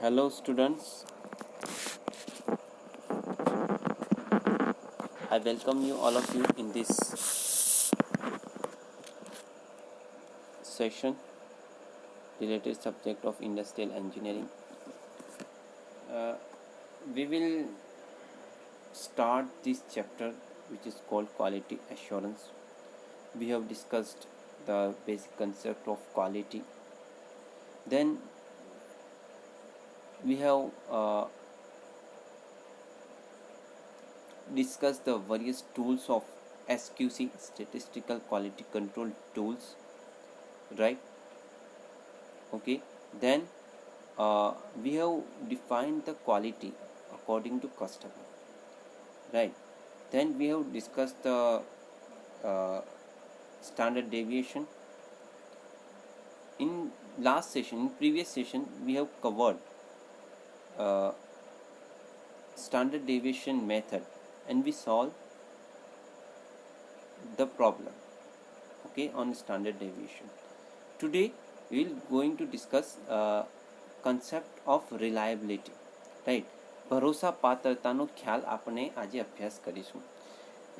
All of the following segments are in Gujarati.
Hello, students. I welcome you, all of you, in this session related subject of industrial engineering. Uh, we will start this chapter, which is called quality assurance. We have discussed the basic concept of quality. Then we have uh, discussed the various tools of SQC statistical quality control tools right? Okay then uh, we have defined the quality according to customer right? Then we have discussed the uh, standard deviation. In last session in previous session we have covered uh, standard deviation method and we solve the problem okay on standard deviation today we will going to discuss uh, concept of reliability right ભરોસા પાત્રતાનો ખ્યાલ આપણે આજે અભ્યાસ કરીશું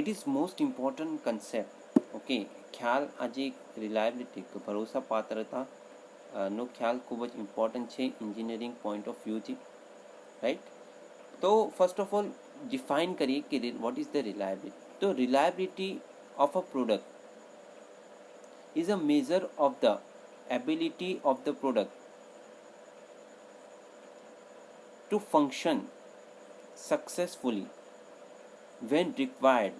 it is most important concept okay ખ્યાલ આજે રિલાયબિલિટી ભરોસા પાત્રતા નો ખ્યાલ ખૂબ જ ઇમ્પોર્ટન્ટ છે એન્જિનિયરિંગ પોઈન્ટ ઓફ વ્યૂથી રાઈટ તો ફર્સ્ટ ઓફ ઓલ ડિફાઇન કરીએ કે વોટ ઇઝ ધ રિલાયબિલિટી તો reliability of a product is a measure of the ability of the product to function successfully when required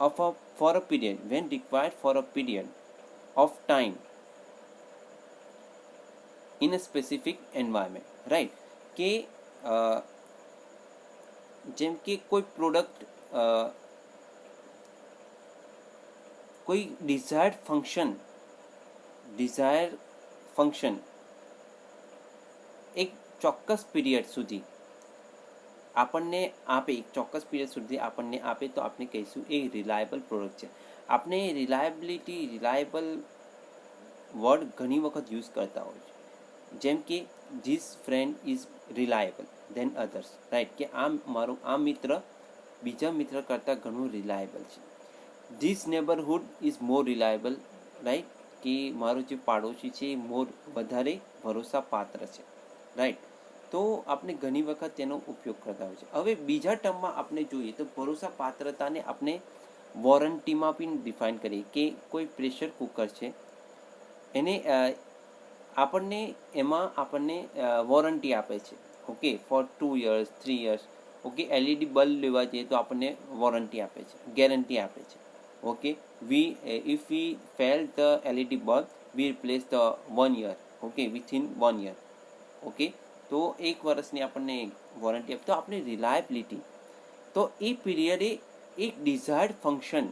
of a, for a period when required for a period of time in a specific environment right કે જેમ કે કોઈ પ્રોડક્ટ કોઈ ડિઝાયર્ડ ફંક્શન ડિઝાયર ફંક્શન એક ચોક્કસ પીરિયડ સુધી આપણને આપે, એક ચોક્કસ પીરિયડ સુધી આપણને આપે તો આપણે કહીશું એ રિલાયબલ પ્રોડક્ટ છે. આપણે રિલાયબિલિટી રિલાયબલ વર્ડ ઘણી વખત યુઝ કરતા હોય છે. જેમ કે this friend is reliable than others right કે આ મારું, આ મિત્ર બીજા મિત્ર કરતાં ઘણું રિલાયબલ છે. This neighbourhood is more reliable right કે મારો જે પાડોશી છે એ મોર વધારે ભરોસાપાત્ર છે રાઈટ તો આપણે ઘણી વખત તેનો ઉપયોગ કરતા હોય છે. હવે બીજા ટર્મમાં આપણે જોઈએ તો ભરોસા પાત્રતાને આપણે વોરંટીમાં પણ ડિફાઇન કરીએ કે કોઈ પ્રેશર કુકર છે, એને આપણને એમાં આપણને વોરંટી આપે છે. Okay for two years three years okay LED bulb લેવા જઈએ તો આપણને વોરંટી આપે છે ગેરંટી આપે છે. Okay we if we fail the LED bulb we replace the one year okay within one year okay તો એક વર્ષની આપણને વોરંટી આપે. તો આપણે રિલાયબિલિટી તો એ પીરિયડે એક ડિઝાયર્ડ ફંક્શન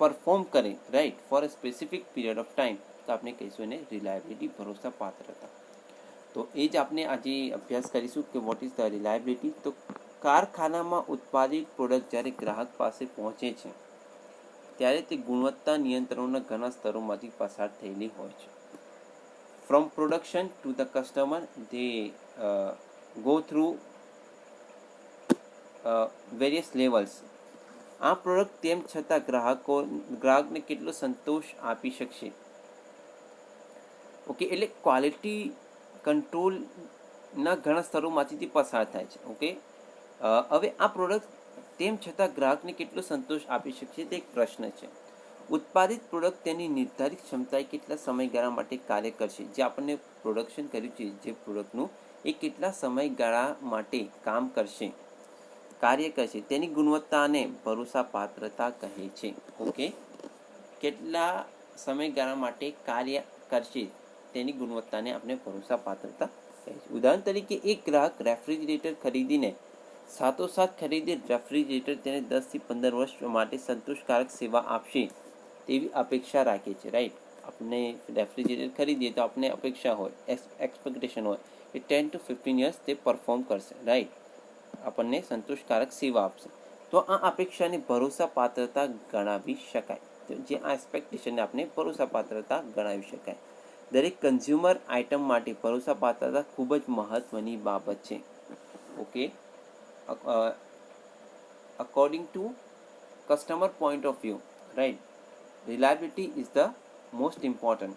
પરફોર્મ કરે right for a specific period of time તો આપણે કહીશું એને રિલાયબિલિટી ભરોસાપાત્રતા તો એ જ આપણે આજે અભ્યાસ કરીશું કે વોટ ઇઝ ધ રિલાયબિલિટી તો કારખાનામાં ઉત્પાદિત પ્રોડક્ટ જ્યારે ગ્રાહક પાસે પહોંચે છે ત્યારે તે ગુણવત્તા નિયંત્રણોના ઘણા સ્તરોમાંથી પસાર થયેલી હોય છે. From production to the customer they uh, go through uh, various આ પ્રોડક્ટ તેમ છતાં ગ્રાહકો ગ્રાહકને કેટલો સંતોષ આપી શકશે? ઓકે એટલે ક્વોલિટી કંટ્રોલના ઘણા સ્તરોમાંથી તે પસાર થાય છે. ઓકે હવે આ પ્રોડક્ટ તેમ છતાં ગ્રાહકને કેટલો સંતોષ આપી શકશે તે એક પ્રશ્ન છે. ઉત્પાદિત પ્રોડક્ટ તેની નિર્ધારિત ક્ષમતાએ કેટલા સમયગાળા માટે કાર્ય કરશે? જે આપણને પ્રોડક્શન કર્યું છે, જે પ્રોડક્ટનું એ કેટલા સમયગાળા માટે કામ કરશે, કાર્ય કરશે, તેની ગુણવત્તાને ભરોસાપાત્રતા કહે છે. ઓકે કેટલા સમયગાળા માટે કાર્ય કરશે? તેની ગુણવત્તાને આપણે ભરોસા પાત્રતા કહે છે ઉદાહરણ તરીકે, એક ગ્રાહક રેફ્રિજરેટર ખરીદીને સાતોસાત ખરીદી, રેફ્રિજરેટર તેને દસથી પંદર વર્ષ માટે સંતોષકારક સેવા આપશે તેવી અપેક્ષા રાખે છે રાઈટ આપણે રેફ્રિજરેટર ખરીદીએ તો આપણે અપેક્ષા હોય એક્સપેક્ટેશન હોય કે ટેન ટુ ફિફ્ટીન યર્સ તે પરફોર્મ કરશે રાઈટ આપણને સંતોષકારક સેવા આપશે. તો આ અપેક્ષાને ભરોસા પાત્રતા ગણાવી શકાય. જે આ એક્સપેક્ટેશનને આપણે ભરોસા પાત્રતા ગણાવી શકાય. દરેક કન્ઝ્યુમર આઇટમ માટે ભરોસાપાત્રતા ખૂબ જ મહત્વની બાબત છે. Okay according to customer point of view right reliability is the most important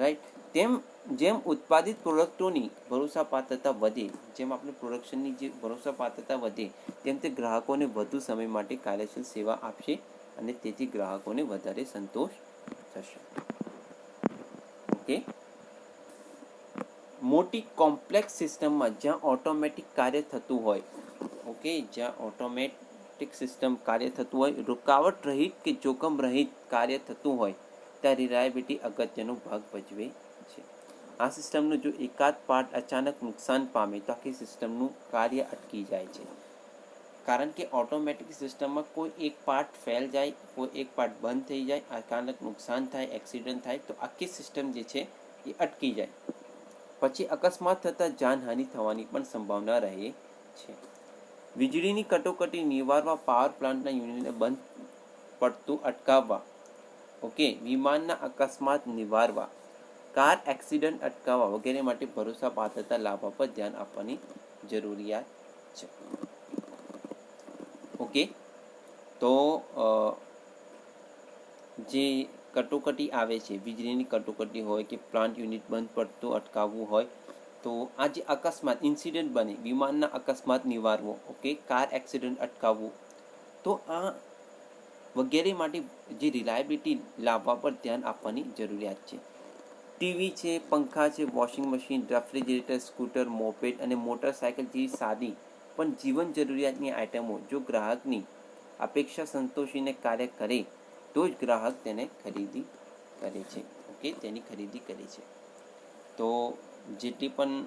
right તેમ, જેમ ઉત્પાદિત પ્રોડક્ટોની ભરોસાપાત્રતા વધે, જેમ આપણે પ્રોડક્શનની જે ભરોસાપાત્રતા વધે, તેમ તે ગ્રાહકોને વધુ સમય માટે કાર્યશીલ સેવા આપશે અને તેથી ગ્રાહકોને વધારે સંતોષ થશે. ઓકે મોટી કોમ્પ્લેક્સ સિસ્ટમમાં જ્યાં ઓટોમેટિક કાર્ય થતું હોય, ઓકે, જ્યાં ઓટોમેટિક સિસ્ટમ કાર્ય થતું હોય, રૂકાવટ રહિત કે જોખમ રહિત કાર્ય થતું હોય, ત્યાં રિલાયબિલિટી અગત્યનો ભાગ ભજવે છે. આ સિસ્ટમનો જો એકાદ પાર્ટ અચાનક નુકસાન પામે, તો આખી સિસ્ટમનું કાર્ય અટકી જાય છે. કારણ કે ઓટોમેટિક સિસ્ટમમાં કોઈ એક પાર્ટ ફેલ જાય, કોઈ એક પાર્ટ બંધ થઈ જાય, અચાનક નુકસાન થાય એક્સિડન્ટ થાય, તો આખી સિસ્ટમ જે છે એ અટકી જાય. પછી અકસ્માત થતાં જાનહાનિ થવાની પણ સંભાવના રહે છે. વીજળીની કટોકટી નિવારવા પાવર પ્લાન્ટના યુનિટને બંધ પડતું અટકાવવા. ઓકે વિમાનના અકસ્માત નિવારવા. કાર એક્સિડન્ટ અટકાવવા વગેરે માટે ભરોસા પાત્રતા લાવવા પર ધ્યાન આપવાની જરૂરિયાત છે. ઓકે? તો જે કટોકટી આવે છે, વીજળીની કટોકટી હોય કે પ્લાન્ટ યુનિટ બંધ પડતું, અટકાવવું હોય, તો આ જે અકસ્માત ઇન્સિડન્ટ બને, વિમાનના અકસ્માત નિવારવો, ઓકે? કાર એક્સિડન્ટ અટકાવવું. તો આ વગેરે માટે જે રિલાયબિલિટી લાવવા પર ધ્યાન આપવાની જરૂરિયાત છે. ટીવી છે, પંખા છે washing machine refrigerator scooter moped અને મોટરસાયકલ જેવી સાદી પણ જીવન જરૂરિયાતની આઇટમો, જો ગ્રાહકની અપેક્ષા સંતોષીને કાર્ય કરે, તો જ ગ્રાહક તેને ખરીદી કરે છે. ઓકે, તેની ખરીદી કરે છે. તો જેટલી પણ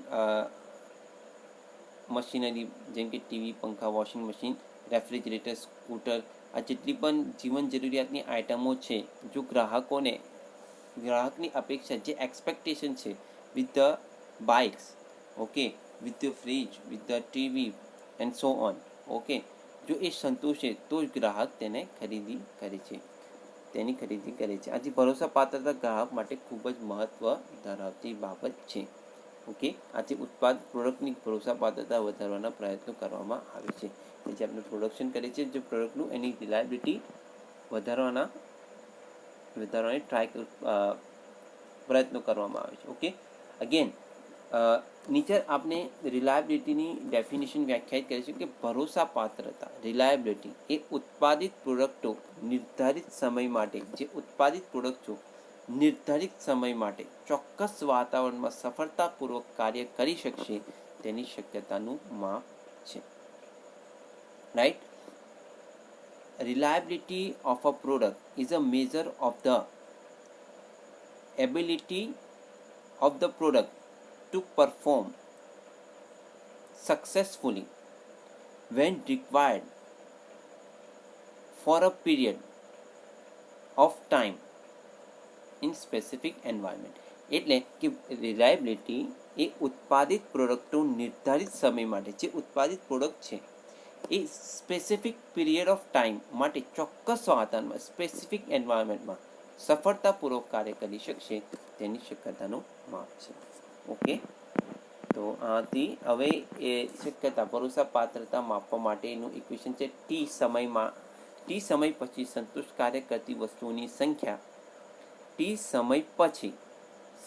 મશીનરી, જેમ કે ટીવી, પંખા, વોશિંગ મશીન, રેફ્રિજરેટર, સ્કૂટર, આ જેટલી પણ જીવન જરૂરિયાતની આઇટમો છે, જો ગ્રાહકોને, ગ્રાહકની અપેક્ષા, જે એક્સપેક્ટેશન છે, with the bikes, okay, with the fridge, with the TV and so on okay જો એ સંતોષે, તો જ ગ્રાહક તેને ખરીદી કરે છે. તેની ખરીદી કરે છે. આજે ભરોસાપાત્રતા ગ્રાહક માટે ખૂબ જ મહત્ત્વ ધરાવતી બાબત છે. ઓકે આજે ઉત્પાદ પ્રોડક્ટની ભરોસાપાત્રતા વધારવાના પ્રયત્નો કરવામાં આવે છે. જે આપણે પ્રોડક્શન કરીએ છીએ. જે પ્રોડક્ટનું એની રિલાયબિલિટી વધારવાના, વધારવાની ટ્રાય પ્રયત્નો કરવામાં આવે છે. ઓકે અગેન નીચે આપણે રિલાયબિલિટીની ડેફિનેશન વ્યાખ્યાયિત કરી છે કે ભરોસાપાત્રતા રિલાયબિલિટી એ ઉત્પાદિત પ્રોડક્ટો નિર્ધારિત સમય માટે, જે ઉત્પાદિત પ્રોડક્ટો નિર્ધારિત સમય માટે ચોક્કસ વાતાવરણમાં સફળતાપૂર્વક કાર્ય કરી શકશે તેની શક્યતાનું માપ છે. Right reliability of a product is a measure of the ability of the product to perform successfully when required for a period of time in specific environment. એટલે કે રિલાયબિલિટી એ ઉત્પાદિત પ્રોડક્ટો નિર્ધારિત સમય માટે જે ઉત્પાદિત પ્રોડક્ટ છે, એ સ્પેસિફિક પીરિયડ ઓફ ટાઈમ માટે ચોક્કસ વાતાવરણમાં સ્પેસિફિક એન્વાયરમેન્ટમાં સફળતાપૂર્વક કાર્ય કરી શકશે તેની શક્યતાનું માપ છે. ઓકે. તો આથી હવે એ શક્યતા ભરોસા પાત્રતા માપવા માટેનું ઇક્વેશન છે ટી સમયમાં. ટી સમય પછી સંતુષ્ટ કાર્ય કરતી વસ્તુઓની સંખ્યા. ટી સમય પછી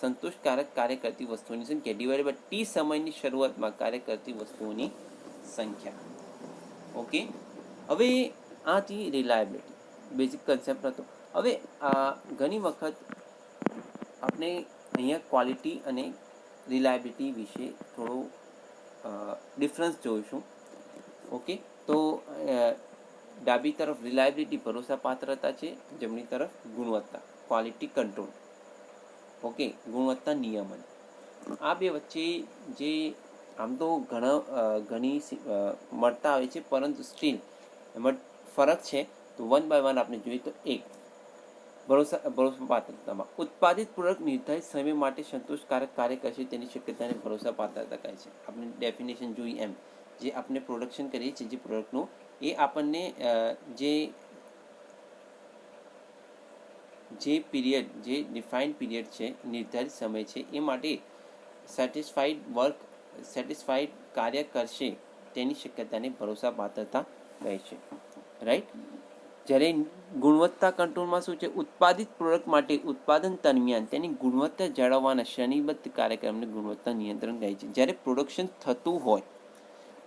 સંતોષકારક કાર્ય કરતી વસ્તુઓની સંખ્યા ડિવાઇડ બાય ટી સમયની શરૂઆતમાં કાર્ય કરતી વસ્તુઓની સંખ્યા. ઓકે? હવે આથી રિલાયબિલિટી બેઝિક કન્સેપ્ટ હતો. હવે આ ઘણી વખત આપણે અહીંયા ક્વોલિટી અને રિલાયબિલિટી વિશે થોડું ડિફરન્સ જોઈશું. ઓકે તો ડાબી તરફ રિલાયબિલિટી ભરોસાપાત્રતા છે, જમણી તરફ ગુણવત્તા ક્વોલિટી કંટ્રોલ ઓકે ગુણવત્તા નિયમન. આ બે વચ્ચે જે આમ તો ઘણા ઘણી મળતા હોય છે, પરંતુ સ્ટીલ એમાં ફરક છે. તો વન બાય વન આપણે જોઈએ તો એક. ભરોસા ભરોસાપાત્રતામાં ઉત્પાદિત પ્રોડક્ટ નિર્ધારિત સમય માટે સંતોષકારક કાર્ય કરશે તેની શક્યતાને ભરોસા પાત્રતા કહે છે. આપણે ડેફિનેશન જોઈ એમ. જે આપણે પ્રોડક્શન કરીએ છીએ, જે પ્રોડક્ટનું એ આપણને જે જે પીરિયડ જે ડિફાઇન્ડ પીરિયડ છે, નિર્ધારિત સમય છે, એ માટે સેટિસ્ફાઈડ વર્ક સેટિસ્ફાઈડ કાર્ય કરશે તેની શક્યતાને ભરોસાપાત્રતા કહે છે. રાઈટ જ્યારે ગુણવત્તા કંટ્રોલમાં શું છે? ઉત્પાદિત પ્રોડક્ટ માટે ઉત્પાદન દરમિયાન તેની ગુણવત્તા જાળવવાના શ્રેણીબદ્ધ કાર્યક્રમને ગુણવત્તા નિયંત્રણ કહે છે. જ્યારે પ્રોડક્શન થતું હોય,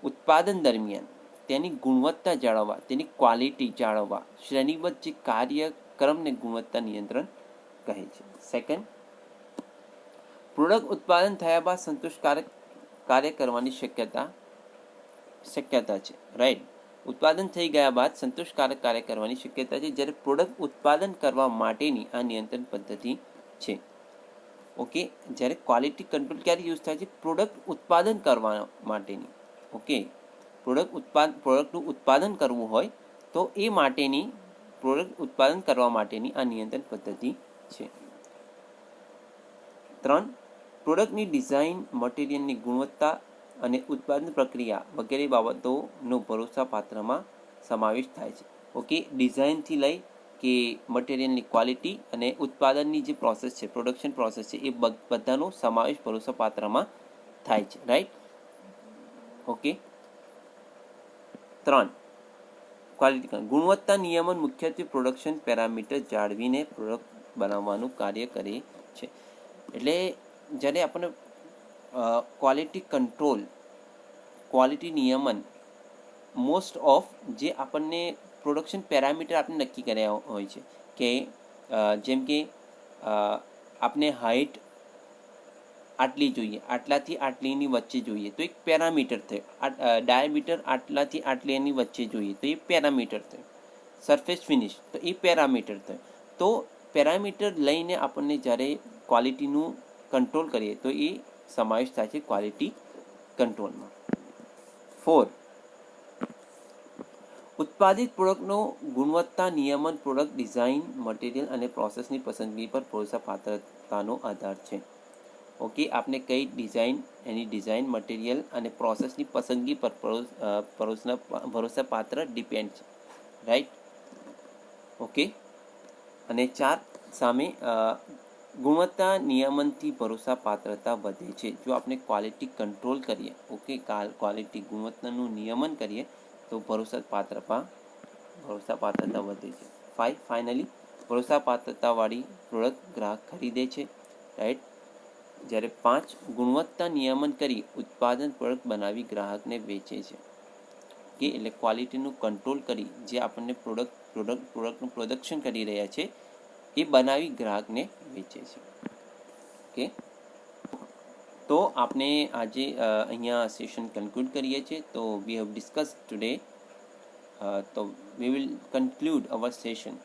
ઉત્પાદન દરમિયાન તેની ગુણવત્તા જાળવવા, તેની ક્વોલિટી જાળવવા શ્રેણીબદ્ધ જે કાર્યક્રમને ગુણવત્તા નિયંત્રણ કહે છે. સેકન્ડ પ્રોડક્ટ ઉત્પાદન થયા બાદ સંતોષકારક કાર્ય કરવાની શક્યતા શક્યતા છે. રાઈટ ઉત્પાદન થઈ ગયા બાદ સંતોષકારક કાર્ય કરવાની શક્યતા છે, જ્યારે પ્રોડક્ટ ઉત્પાદન કરવા માટેની આ નિયંત્રણ પદ્ધતિ છે. ઓકે જ્યારે ક્વોલિટી કંટ્રોલ ક્યારે યુઝ થાય છે? પ્રોડક્ટ ઉત્પાદન કરવા માટેની. ઓકે પ્રોડક્ટ ઉત્પાદ પ્રોડક્ટનું ઉત્પાદન કરવું હોય તો એ માટેની પ્રોડક્ટ ઉત્પાદન કરવા માટેની આ નિયંત્રણ પદ્ધતિ છે. ત્રણ પ્રોડક્ટની ડિઝાઇન મટીરિયલની ગુણવત્તા અને ઉત્પાદન પ્રક્રિયા વગેરે બાબતોનો ભરોસાપાત્રમાં સમાવેશ થાય છે. ઓકે ડિઝાઇનથી લઈ કે મટીરિયલની ક્વોલિટી અને ઉત્પાદનની જે પ્રોસેસ છે પ્રોડક્શન પ્રોસેસ છે, એ બધાનો સમાવેશ ભરોસાપાત્રમાં થાય છે રાઈટ ઓકે ત્રણ. ક્વોલિટી ગુણવત્તા નિયમન મુખ્યત્વે પ્રોડક્શન પેરામીટર જાળવીને પ્રોડક્ટ બનાવવાનું કાર્ય કરે છે. એટલે જ્યારે આપણે ક્વોલિટી કંટ્રોલ ક્વોલિટી નિયમન મોસ્ટ ઓફ જે આપણને પ્રોડક્શન પેરામીટર આપણે નક્કી કર્યા હોય છે. કે જેમ કે આપણે હાઇટ આટલી જોઈએ, આટલાથી આટલીની વચ્ચે જોઈએ. તો એક પેરામીટર થયું. ડાયામીટર આટલાથી આટલી એની વચ્ચે જોઈએ. તો એ પેરામીટર થાય. સરફેસ ફિનિશ તો એ પેરામીટર થાય. તો પેરામીટર લઈને આપણને જ્યારે ક્વોલિટીનું કંટ્રોલ કરીએ, તો એ સમાવેશ થાય છે ક્વોલિટી કંટ્રોલમાં ફોર ઉત્પાદિત પ્રોડક્ટનો ગુણવત્તા નિયમન પ્રોડક્ટ ડિઝાઇન, મટીરિયલ અને પ્રોસેસની પસંદગી પર ભરોસાપાત્રતાનો આધાર છે. ઓકે આપને કઈ ડિઝાઇન, એની ડિઝાઇન, મટીરિયલ અને પ્રોસેસની પસંદગી પર ભરોસા ભરોસાપાત્ર ડિપેન્ડ છે. રાઈટ ઓકે અને ચાર, સામે ગુણવત્તા નિયમનથી ભરોસાપાત્રતા વધે છે. જો આપણે ક્વોલિટી કંટ્રોલ કરીએ ઓકે ક્વોલિટી ગુણવત્તાનું નિયમન કરીએ, તો ભરોસાપાત્રતા ભરોસાપાત્રતા વધે છે. ફાઈ ફાઇનલી ભરોસાપાત્રતાવાળી પ્રોડક્ટ ગ્રાહક ખરીદે છે રાઈટ જ્યારે પાંચ, ગુણવત્તા નિયમન કરી ઉત્પાદન પ્રોડક્ટ બનાવી ગ્રાહકને વેચે છે. કે એટલે ક્વોલિટીનું કંટ્રોલ કરી જે આપણને પ્રોડક્ટ પ્રોડક્ટ પ્રોડક્ટનું પ્રોડક્શન કરી રહ્યા છે એ બનાવી ગ્રાહકને વેચે છે. ઓકે તો આપણે આજે અહીંયા સેશન કન્ક્લુડ કરીએ છીએ. તો વી હેવ ડિસ્કસ ટુડે તો we will conclude our session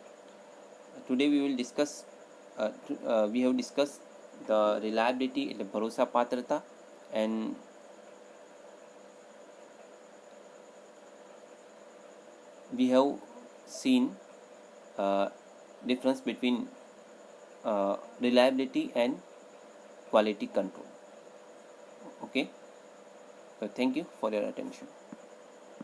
today we will discuss we have discuss the reliability એટલે ભરોસાપાત્રતા and we seen uh, difference between uh, reliability and quality control. Okay? So thank you for your attention